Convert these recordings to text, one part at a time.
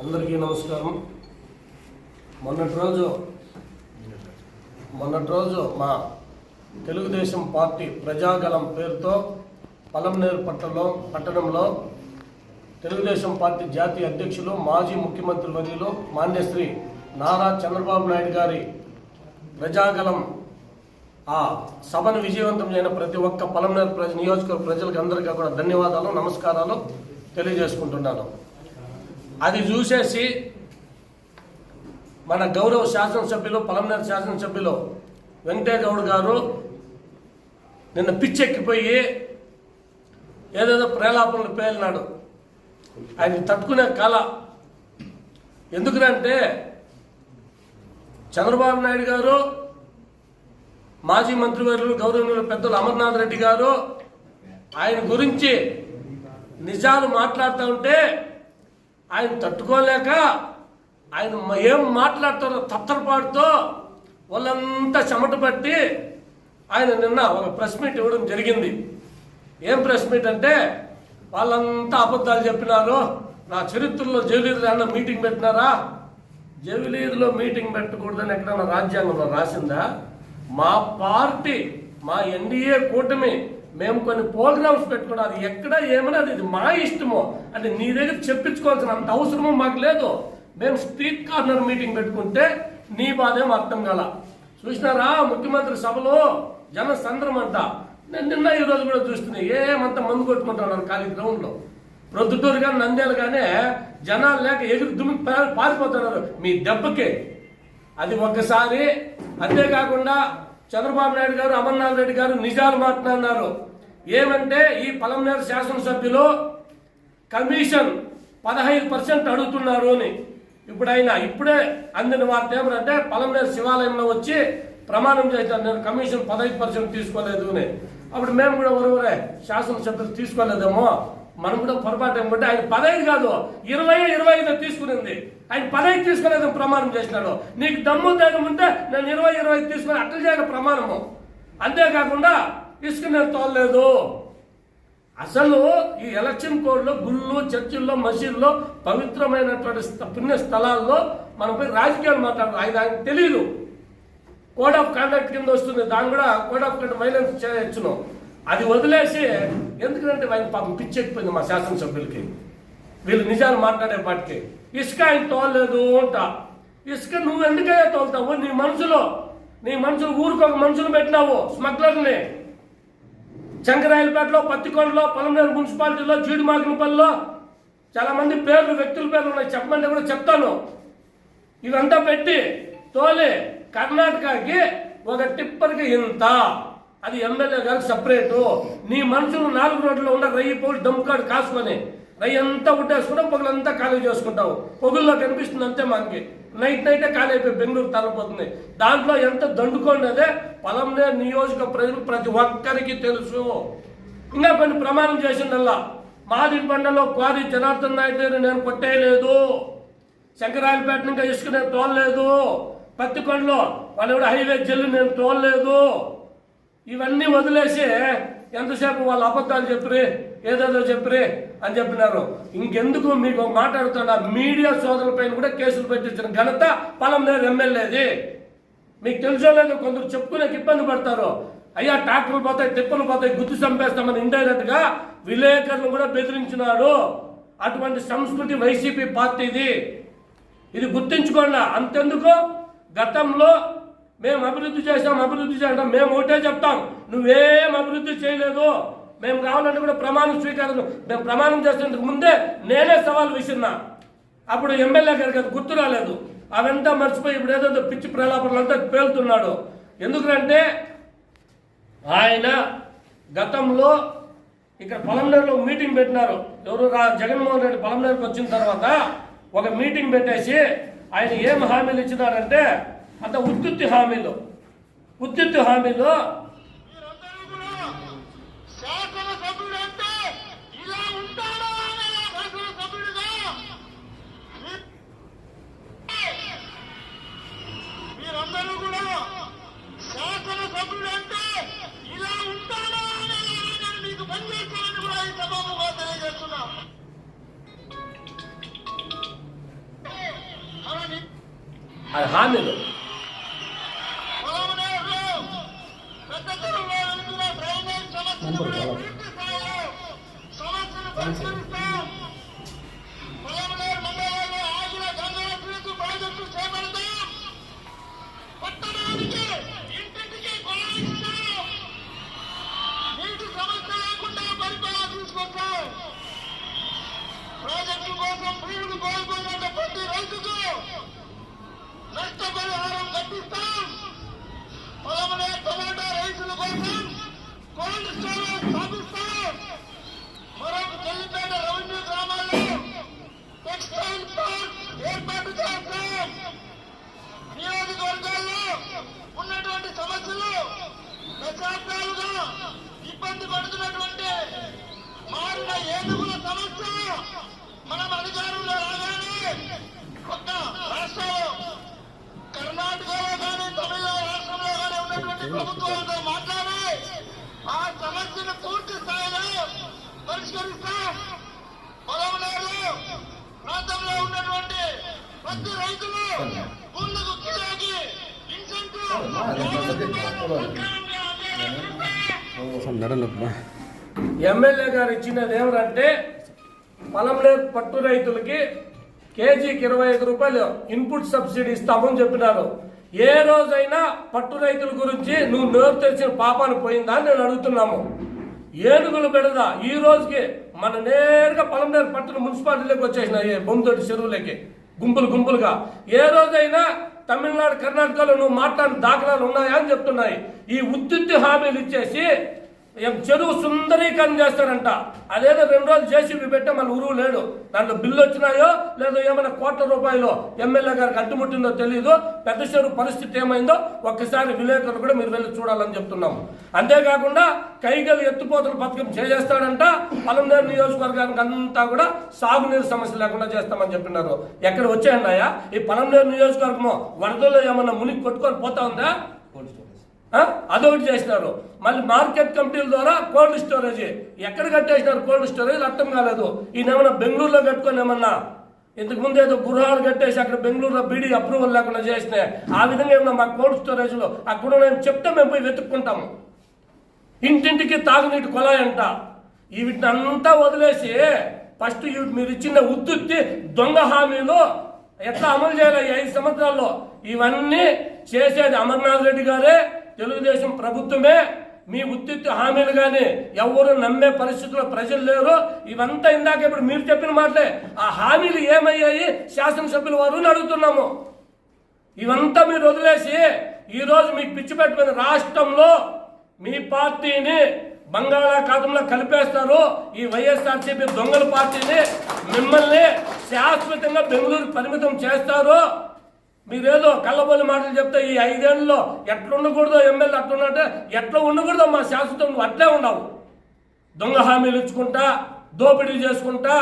అందరికీ నమస్కారం. మొన్నటి రోజు మొన్నటి రోజు మా తెలుగుదేశం పార్టీ ప్రజాగలం పేరుతో పలంనేరు పట్టణంలో పట్టణంలో తెలుగుదేశం పార్టీ జాతీయ అధ్యక్షులు మాజీ ముఖ్యమంత్రి వర్యులు మాన్యశ్రీ నారా చంద్రబాబు నాయుడు గారి ప్రజాగలం ఆ సభను విజయవంతం చేయన ప్రతి ఒక్క పలంనేరు ప్రజ నియోజకవర్గ ప్రజలకు అందరికీ కూడా ధన్యవాదాలు నమస్కారాలు తెలియజేసుకుంటున్నాను. అది చూసేసి మన గౌరవ శాసనసభ్యులు పలంనేరు శాసనసభ్యులు వెంకటేగౌడ్ గారు నిన్న పిచ్చెక్కిపోయి ఏదేదో ప్రేలాపనలు పేలినాడు. ఆయన తట్టుకునే కళ ఎందుకునంటే చంద్రబాబు నాయుడు గారు మాజీ మంత్రివర్యులు గౌరవనీయులు పెద్దలు అమర్నాథ్ రెడ్డి గారు ఆయన గురించి నిజాలు మాట్లాడుతూ ఉంటే ఆయన తట్టుకోలేక ఆయన ఏం మాట్లాడతారో తత్తరపాటుతో వాళ్ళంతా చెమట పట్టి ఆయన నిన్న ఒక ప్రెస్ మీట్ ఇవ్వడం జరిగింది. ఏం ప్రెస్ మీట్ అంటే వాళ్ళంతా అబద్ధాలు చెప్పినారు. నా చరిత్రలో జవిలీర్ అన్న మీటింగ్ పెట్టినారా? జవిలీరులో మీటింగ్ పెట్టకూడదని ఎక్కడన్నా రాజ్యాంగంలో రాసిందా? మా పార్టీ మా ఎన్డీఏ కూటమి మేము కొన్ని ప్రోగ్రామ్స్ పెట్టుకున్నాం అది ఎక్కడ ఏమైనా అది మా ఇష్టమో అంటే నీ దగ్గర చెప్పించుకోవాల్సిన అంత అవసరమో మాకు లేదు. మేము స్ట్రీట్ కార్నర్ మీటింగ్ పెట్టుకుంటే నీ బాధేం అర్థం కాల. చూసినారా ముఖ్యమంత్రి సభలో జన సంద్రం అంట. నేను నిన్న ఈ రోజు కూడా చూస్తున్నా ఏమంత మందు కొట్టుకుంటున్నాను ఖాళీ గ్రౌండ్లో. ప్రొద్దుటూరు కానీ నంద్యాలు కానీ జనాలు లేక ఎదురు దుమ్మి పారిపోతున్నారు మీ దెబ్బకి. అది ఒక్కసారి అంతేకాకుండా చంద్రబాబు నాయుడు గారు అమర్నాథ్ రెడ్డి గారు నిజాలు మాట్లాడినారు. ఏమంటే ఈ పలంనేరు శాసనసభ్యులు కమిషన్ పదహైదు పర్సెంట్ అడుగుతున్నారు అని. ఇప్పుడు ఆయన ఇప్పుడే అందిన వార్త ఏమంటే పలంనేరు శివాలయంలో వచ్చి ప్రమాణం చేశారు. నేను కమిషన్ పదహైదు పర్సెంట్ తీసుకోలేదు అని. అప్పుడు మేము కూడా ఒరవరే శాసనసభ్యులు తీసుకోలేదేమో. మనం కూడా పొరపాటు ఏమంటే ఆయన పదహైదు కాదు ఇరవై ఇరవై ఐదు తీసుకునింది. ఆయన పదహైదు తీసుకునేది ప్రమాణం చేసినాడు. నీకు దమ్ము ధైర్యం ఉంటే నేను ఇరవై ఇరవై తీసుకుని అట్లా చేయను ప్రమాణము. అంతేకాకుండా ఇసుక నేను తోలలేదు. అసలు ఈ ఎలక్షన్ కోడ్లో గుళ్ళు చర్చిల్లో మసీదుల్లో పవిత్రమైనటువంటి పుణ్య స్థలాల్లో మనం పోయి రాజకీయాలు మాట్లాడాలి ఆయన ఆయనకు తెలియదు కోడ్ ఆఫ్ కాండక్ట్ కింద వస్తుంది. దాన్ని కూడా కోడ్ ఆఫ్ కండక్ట్ వైలెన్స్ చేయొచ్చును. అది వదిలేసి ఎందుకంటే ఆయన పాపం పిచ్చెక్కిపోయింది మా శాసనసభ్యులకి. వీళ్ళు నిజాలు మాట్లాడే పాటికి ఇసుక ఆయన తోలలేదు అంట. ఇసుక నువ్వు ఎందుకయ్యా తోలుతావు? నీ మనసులో నీ మనుషులు ఊరికొక మనుషులు పెట్టినావు స్మగ్లర్ని. చంకరాయలపేటలో పత్తికొండలో పొలంనేరు మున్సిపాలిటీలో జీడిమాగినపల్లిలో చాలా మంది పేర్లు వ్యక్తుల పేర్లు ఉన్నాయి. చెప్పమంటే కూడా చెప్తాను. ఇవంతా పెట్టి తోలి కర్ణాటకకి ఒక టిప్పర్కి ఇంత. అది ఎమ్మెల్యే గారికి సపరేటు. నీ మనుషులు నాలుగు రోడ్లు ఉన్న రయ్యి పోలు డమ్కాడు కాసుకొని అంతా ఉట్టేసుకుంటాం పొగలంతా ఖాళీ చేసుకుంటావు. పొగుల్లో కనిపిస్తుంది అంతే మనకి. నైట్ నైటే ఖాళీ అయిపోయి బెంగళూరు తలపోతుంది. దాంట్లో ఎంత దండుకోండి పొలంలో నియోజక ప్రజలు ప్రతి ఒక్కరికి తెలుసు. ఇంకా కొన్ని ప్రమాణం చేసిండల్లా. మాది బండలో క్వారీ జనార్దన్ నాయుడు గారు నేను కొట్టేయలేదు. శంకరాయలపేట ఇంకా ఇసుక నేను తోలలేదు. పత్తికొండలో వాళ్ళు హైవే జల్లు నేను తోలలేదు. ఇవన్నీ వదిలేసి ఎంతసేపు వాళ్ళు అబద్ధాలు చెప్పిరి ఏదేదో చెప్పిరి అని చెప్పినారు. ఇంకెందుకు మీకు మాట్లాడుతున్నా మీడియా సోదరులపైన కూడా కేసులు పెట్టించిన ఘనత పొలం లేదు ఎమ్మెల్యేది మీకు తెలుసో లేదో కొందరు చెప్పుకునే ఇబ్బంది పడతారు. అయ్యా ట్రాక్టర్లు పోతాయి తిప్పలు పోతాయి గుర్తు చంపేస్తామని ఇండైరెక్ట్గా విలేకరులు కూడా బెదిరించినాడు అటువంటి సంస్కృతి వైసీపీ పార్టీది ఇది. గుర్తించుకోండి అంతెందుకు? గతంలో మేము అభివృద్ధి చేసాం అభివృద్ధి చేయడం మేము ఒకటే చెప్తాం. నువ్వేం అభివృద్ధి చేయలేదు. మేము కావాలంటే కూడా ప్రమాణం స్వీకారం మేము ప్రమాణం చేసినందుకు ముందే నేనే సవాల్ విసిన్నా అప్పుడు ఎమ్మెల్యే గారికి అది గుర్తు రాలేదు. అవంతా మర్చిపోయి ఇప్పుడు ఏదో పిచ్చి ప్రలాపనలంతా పేలుతున్నాడు. ఎందుకంటే ఆయన గతంలో ఇక్కడ పొలంనేరులో మీటింగ్ పెట్టినారు. ఎవరు రా జగన్మోహన్ రెడ్డి పొలంనేరుకి వచ్చిన తర్వాత ఒక మీటింగ్ పెట్టేసి ఆయన ఏం హామీలు ఇచ్చినారంటే అంత ఉత్తుత్తి హామీలు. ఉత్తుత్తి హామీలు అది హామీలు. ప్రాజెక్టు కోసం భూములు కోల్పోయిన ప్రతి రైతుకు నష్టపరిహారం కట్టిస్తాం పొలంలో టమాటా రైతుల కోసం కోల్డ్ స్టోరేజ్ స్థాపిస్తాం మరొక చెల్లిపేట రెవెన్యూ గ్రామాల్లో టెక్స్టైల్ పార్క్ ఏర్పాటు చేస్తాం నియోజకవర్గాల్లో ఉన్నటువంటి సమస్యలు దశాబ్దాలుగా ఇబ్బంది పడుతున్నటువంటి మారిన ఏనుగుల సమస్య మనం అధికారంలో రాగానే ఒక్క రాష్ట్రంలో కర్ణాటకలో కానీ తమిళనాడు రాష్ట్రంలో కానీ ఉన్నటువంటి ప్రభుత్వాలతో మాట్లాడి ఆ సమస్యను పూర్తి స్థాయిలో పరిష్కరిస్తాం. పొలంలో ప్రాంతంలో ఉన్నటువంటి ప్రతి రైతులు ముందుకు కిలోకి ఎమ్మెల్యే గారు ఇచ్చినది పొలం లేదు పట్టు రైతులకి కేజీకి ఇరవై ఐదు రూపాయలు ఇన్పుట్ సబ్సిడీ ఇస్తామని చెప్పినారు. ఏ రోజైనా పట్టు రైతుల గురించి నువ్వు నోరు తెరిచిన పాపాలు పోయిందా అని నేను అడుగుతున్నాము. ఏనుగులు పెడదా ఈ రోజుకి మన నేరుగా పొలంనేరు పట్టున మున్సిపాలిటీలోకి వచ్చేసినాయి బొమ్మతోటి చెరువులకి. గుంపులు గుంపులుగా. ఏ రోజైనా తమిళనాడు కర్ణాటకలో నువ్వు మాట్లాడిన దాఖలాలు ఉన్నాయా అని చెప్తున్నాయి. ఈ ఉత్తిత్తి హామీలు ఇచ్చేసి ఏం చెరువు సుందరీకరణ చేస్తాడంట. అదేదో రెండు రోజులు జేసీబీ పెట్టే మన ఊరు లేడు. దాంట్లో బిల్లు వచ్చినాయో లేదో ఏమైనా కోట్ల రూపాయలు ఎమ్మెల్యే గారికి అడ్డుముట్టిందో తెలియదు పెద్ద చెరువు పరిస్థితి ఏమైందో ఒక్కసారి విలేకరులు కూడా మీరు వెళ్ళి చూడాలని చెప్తున్నాము అంతేకాకుండా కైగలు ఎత్తుపోతల పథకం చేసేస్తాడంట. పలంనేరు నియోజకవర్గానికి అంతా కూడా సాగునీరు సమస్య లేకుండా చేస్తామని చెప్పినారు. ఎక్కడ వచ్చాయన్నాయా? ఈ పలంనేరు నియోజకవర్గము వరదలో ఏమన్నా మునిగి కొట్టుకొని పోతా ఉందా? అదొకటి చేసినారు. మళ్ళీ మార్కెట్ కమిటీల ద్వారా కోల్డ్ స్టోరేజ్. ఎక్కడ కట్టేసినారు కోల్డ్ స్టోరేజ్? అర్థం కాలేదు. ఈయనేమన్నా బెంగళూరులో కట్టుకొని ఏమన్నా ఇంతకు ముందు ఏదో గృహాలు కట్టేసి అక్కడ బెంగళూరులో బీడీ అప్రూవల్ లేకుండా చేసినాయి. ఆ విధంగా ఏమన్నా మా కోల్డ్ స్టోరేజ్లో అక్కడ మేము చెప్తే మేము పోయి వెతుక్కుంటాము. ఇంటింటికి తాగునీటి కొలాయి అంట ఈ వీటిని అంతా వదిలేసి ఫస్ట్ ఇవి మీరు ఇచ్చిన ఉత్తుత్తి దొంగ హామీలు ఎట్లా అమలు చేయాలి ఐదు సంవత్సరాల్లో? ఇవన్నీ చేసేది అమర్నాథ్ రెడ్డి గారే. తెలుగుదేశం ప్రభుత్వమే. మీ ఉత్తిత్తి హామీలు కానీ ఎవరు నమ్మే పరిస్థితుల్లో ప్రజలు లేరు. ఇవంతా ఇందాక ఇప్పుడు మీరు చెప్పిన మాటలే. ఆ హామీలు ఏమయ్యాయి? శాసనసభ్యుల వారు అడుగుతున్నాము. ఇవంతా మీరు వదిలేసి ఈ రోజు మీకు పిచ్చి పెట్టుకుని రాష్ట్రంలో మీ పార్టీని బంగాళాఖాతంలో కలిపేస్తారు. ఈ వైఎస్ఆర్సీపీ దొంగల పార్టీని మిమ్మల్ని శాశ్వతంగా బెంగళూరు పరిమితం చేస్తారు. మీరేదో కళ్ళబొల్లి మాటలు చెప్తే ఈ ఐదేళ్ళలో ఎట్లా ఉండకూడదో ఎమ్మెల్యే అట్లా ఉన్నట్టే ఎట్లా ఉండకూడదో మా శాశ్వతం అట్లే ఉండవు. దొంగ హామీలు ఇచ్చుకుంటా దోపిడీ చేసుకుంటా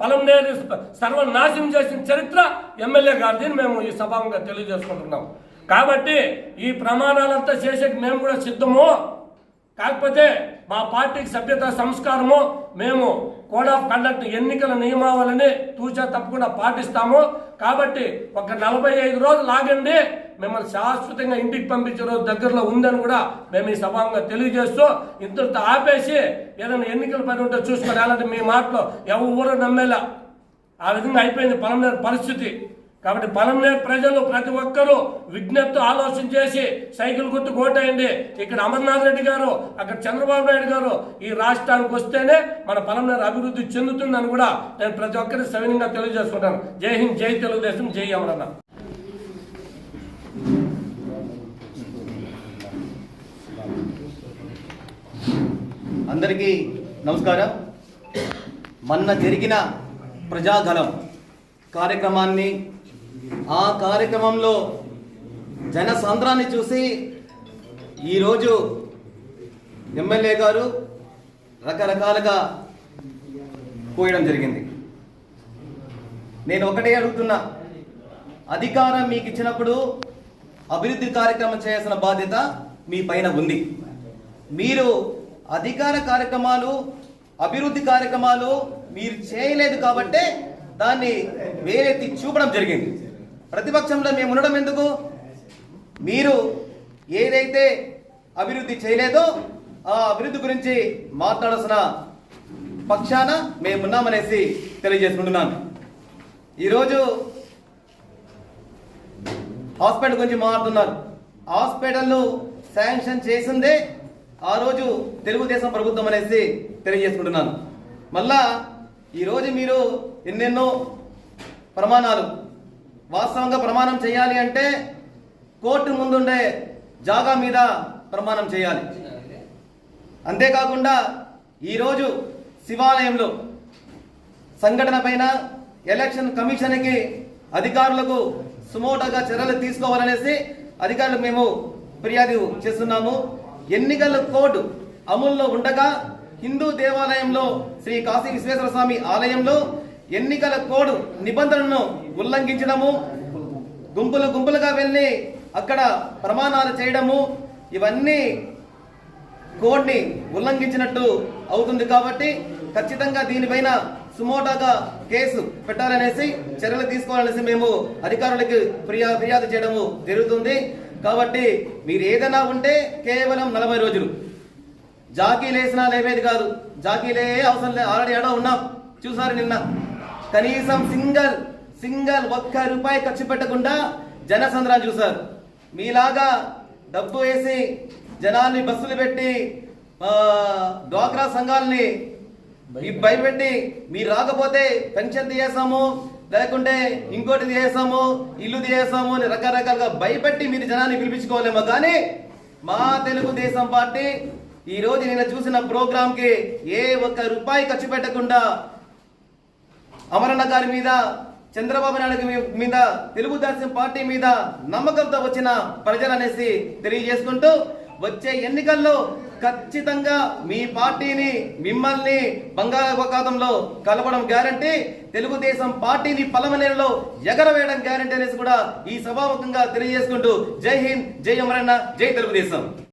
పొలం నేరు సర్వనాశనం చేసిన చరిత్ర ఎమ్మెల్యే గారిది మేము ఈ సభాంగా తెలియజేసుకుంటున్నాం. కాబట్టి ఈ ప్రమాణాలంతా చేసేకి మేము కూడా సిద్ధము కాకపోతే మా పార్టీకి సభ్యత సంస్కారము మేము కోడ్ ఆఫ్ కండక్ట్ ఎన్నికల నియమావళిని తూచా తప్పకుండా పాటిస్తాము. కాబట్టి ఒక నలభై ఐదు రోజులు ఆగండి. మిమ్మల్ని శాశ్వతంగా ఇంటికి పంపించే రోజు దగ్గరలో ఉందని కూడా మేము ఈ సభాంగా తెలియజేస్తూ ఇంతటితో ఆపేసి ఏదైనా ఎన్నికల పని ఉంటే చూసుకొని అలాంటి మీ మాటలో ఎవరు నమ్మేలా? ఆ విధంగా అయిపోయింది పలంనేరు పరిస్థితి. కాబట్టి పలంనేరు ప్రజలు ప్రతి ఒక్కరూ విజ్ఞప్తి ఆలోచన చేసి సైకిల్ గుర్తు కోటైంది ఇక్కడ అమర్నాథ్ రెడ్డి గారు అక్కడ చంద్రబాబు నాయుడు గారు ఈ రాష్ట్రానికి వస్తేనే మన పలంనేరు అభివృద్ధి చెందుతుందని కూడా నేను ప్రతి ఒక్కరికి సవినంగా తెలియజేసుకుంటాను. జై హింద్ జై తెలుగుదేశం జై అమరన్న అందరికీ నమస్కారం. మొన్న జరిగిన ప్రజాధనం కార్యక్రమాన్ని ఆ కార్యక్రమంలో జన సంద్రాన్ని చూసి ఈరోజు ఎమ్మెల్యే గారు రకరకాలుగా పోయడం జరిగింది. నేను ఒకటే అడుగుతున్నా అధికారం మీకు ఇచ్చినప్పుడు అభివృద్ధి కార్యక్రమం చేయాల్సిన బాధ్యత మీ పైన ఉంది. మీరు అధికార కార్యక్రమాలు అభివృద్ధి కార్యక్రమాలు మీరు చేయలేదు కాబట్టే దాన్ని వేరెత్తి చూపడం జరిగింది. ప్రతిపక్షంలో మేము ఉండడం ఎందుకు? మీరు ఏదైతే అభివృద్ధి చేయలేదో ఆ అభివృద్ధి గురించి మాట్లాడాల్సిన పక్షాన మేమున్నామనేసి తెలియజేసుకుంటున్నాను. ఈరోజు హాస్పిటల్ గురించి మాట్లాడుతున్నారు. హాస్పిటల్ శాంక్షన్ చేసిందే ఆ రోజు తెలుగుదేశం ప్రభుత్వం అనేసి తెలియజేసుకుంటున్నాను. మళ్ళా ఈరోజు మీరు ఎన్నెన్నో ప్రమాణాలు వాస్తవంగా ప్రమాణం చేయాలి అంటే కోర్టు ముందుండే జాగా మీద ప్రమాణం చేయాలి. అంతేకాకుండా ఈరోజు శివాలయంలో సంఘటన పైన ఎలక్షన్ కమిషన్కి అధికారులకు సుమోటగా చర్యలు తీసుకోవాలనేసి అధికారులకు మేము ఫిర్యాదు చేస్తున్నాము. ఎన్నికల కోడ్ అమల్లో ఉండగా హిందూ దేవాలయంలో శ్రీ కాశీ విశ్వేశ్వర స్వామి ఆలయంలో ఎన్నికల కోడ్ నిబంధనలను ఉల్లంఘించడము గుంపులు గుంపులుగా వెళ్ళి అక్కడ ప్రమాణాలు చేయడము ఇవన్నీ కోడ్ని ఉల్లంఘించినట్టు అవుతుంది కాబట్టి ఖచ్చితంగా దీనిపైన సుమోటాగా కేసు పెట్టాలనేసి చర్యలు తీసుకోవాలనేసి మేము అధికారులకు ఫిర్యా ఫిర్యాదు చేయడము జరుగుతుంది. కాబట్టి మీరు ఏదైనా ఉంటే కేవలం నలభై రోజులు. జాకీలు వేసినా లేవేది కాదు. జాకీలే అవసరం లేదు ఆల్రెడీ ఏడో ఉన్నాం. చూసారు నిన్న? కనీసం సింగల్ సింగల్ ఒక్క రూపాయి ఖర్చు పెట్టకుండా జనసంద్రాన్ని చూసారు మీలాగా డబ్బు వేసి జనాల్ని బస్సులు పెట్టి డ్వాక్రా సంఘాలని భయపెట్టి మీరు రాకపోతే పెన్షన్ తీయేస్తాము లేకుంటే ఇంకోటి తీయేస్తాము ఇల్లు తీయేస్తాము అని రకరకాలుగా భయపెట్టి మీరు జనాన్ని పిలిపించుకోలేమో. కానీ మా తెలుగుదేశం పార్టీ ఈ రోజు నేను చూసిన ప్రోగ్రామ్కి ఏ ఒక్క రూపాయి ఖర్చు పెట్టకుండా నారాయణ గారి మీద చంద్రబాబు నాయుడు మీద తెలుగుదేశం పార్టీ మీద నమ్మకంతో వచ్చిన ప్రజలు అనేసి తెలియజేసుకుంటూ వచ్చే ఎన్నికల్లో ఖచ్చితంగా మీ పార్టీని మిమ్మల్ని బంగాళాఖాతంలో కలపడం గ్యారంటీ తెలుగుదేశం పార్టీని పలమనేరులో ఎగరవేయడం గ్యారంటీ అనేసి కూడా ఈ సభాముఖంగా తెలియజేసుకుంటూ జై హింద్ జై అమరన్న జై తెలుగుదేశం.